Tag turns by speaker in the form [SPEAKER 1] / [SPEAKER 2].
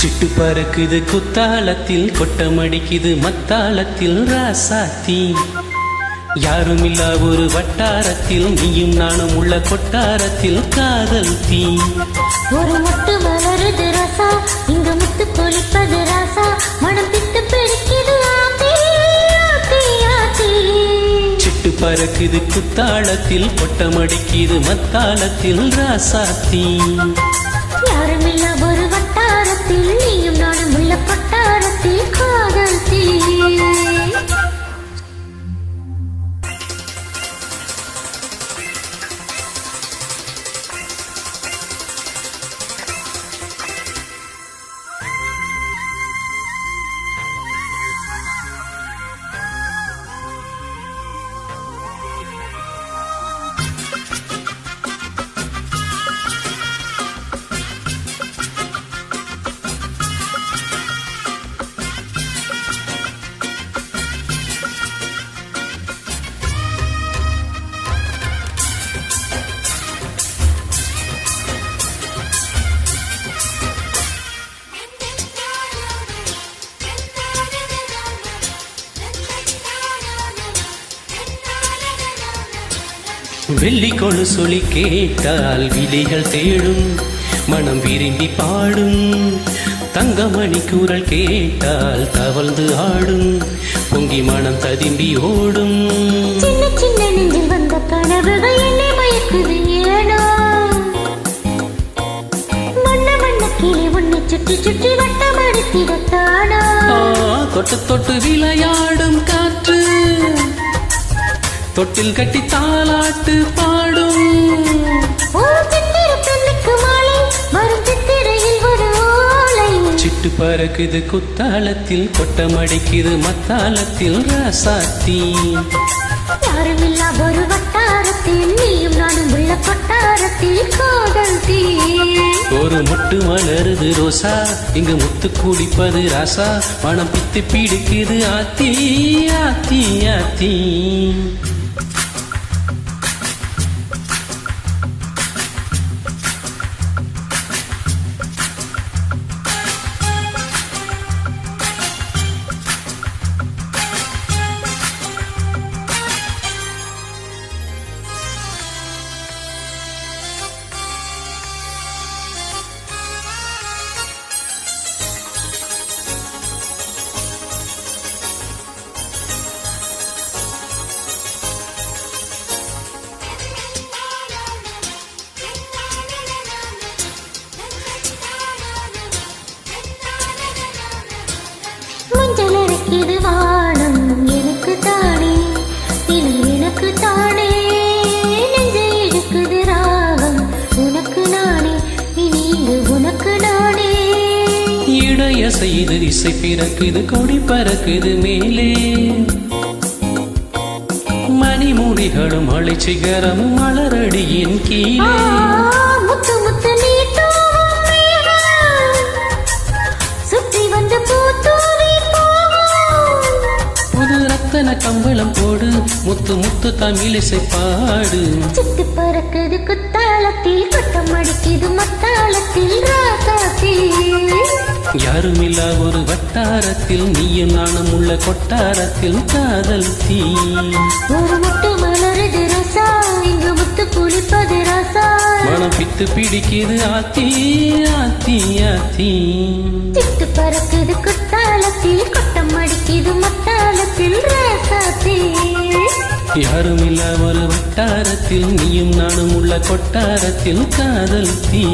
[SPEAKER 1] சிட்டு பறக்குது குத்தாலத்தில் கொட்டமடிக்குது மத்தாளத்தில் ராசாத்தி. யாரும் இல்லா ஒரு வட்டாரத்தில் நீயும் நானும் உள்ள கொட்டாரத்தில் காதல் தீ.
[SPEAKER 2] ஒரு முட்டு மலருது ராசா இங்க முத்து பொழிப்பது ராசா மனம் பித்து பிடிக்குது
[SPEAKER 1] சிட்டு பறக்குது குத்தாளத்தில் கொட்டமடிக்குது மத்தாளத்தில் ராசாத்தி. வெள்ளி கொழு சொல்லி கேட்டால் விலைகள் தேடும் மனம் விரும்பி பாடும். தங்கமணி குரல் கேட்டால் தவழ்ந்து ஆடும் பொங்கி மனம் ததும்பி ஓடும்.
[SPEAKER 2] சின்ன சின்ன நெஞ்சில் வந்த கனவுகள் என்னை மயக்குது ஏனோ? வண்ண வண்ண கிளி உன்னை சுற்றி சுற்றி வட்டம் அடித்திடத்தானோ
[SPEAKER 1] ஆ, தொட்டு தொட்டு விளையாடும் காற்று தொட்டில் கட்டி தாலாட்டு பாடும். சிட்டு பறக்குது குத்தாலத்தில் கொட்டமடிக்குது மத்தாளத்தில் ராசாத்தி.
[SPEAKER 2] யாருமில்லா ஒரு வட்டாரத்தில் நீயும் நானும் உள்ள கொட்டாரத்தில் காதல் தீ
[SPEAKER 1] ஒரு முட்டு மலருது ரோசா இங்கு முத்து குடிப்பது ராசா மனம் பித்து பிடிக்குது ஆத்தி ஆத்தி ஆத்தி. இடைய செய்து இசை பிறக்குது கொடி பறக்குது மேலே. மணிமுடிகளும் அலை சிகரமும் மலரடியின் கீழே. ரத்தன கம்பளம் போடு முத்து முத்து தமிழிசை பாடு.
[SPEAKER 2] சிட்டு பறக்குது குத்தாலத்தில் கொட்டம் அடிக்குது மத்தாளத்தில்
[SPEAKER 1] யாருமில்லா ஒரு வட்டாரத்தில் நீயும் நானும் உள்ள கொட்டாரத்தில் காதல் தீ.
[SPEAKER 2] ஒரு முட்டு மலருது ரசா இங்கு முத்து குளிப்பது ரசா.
[SPEAKER 1] மனம் பித்து பிடிக்குது ஆத்தி ஆத்தி ஆத்தி.
[SPEAKER 2] சிட்டு பறக்குது குத்தாலத்தில் கொட்டம் அடிக்குது மத்தாளத்தில் ராசாத்தி
[SPEAKER 1] யாருமில்லா ஒரு வட்டாரத்தில் நீயும் நானும் உள்ள கொட்டாரத்தில் காதல் தீ.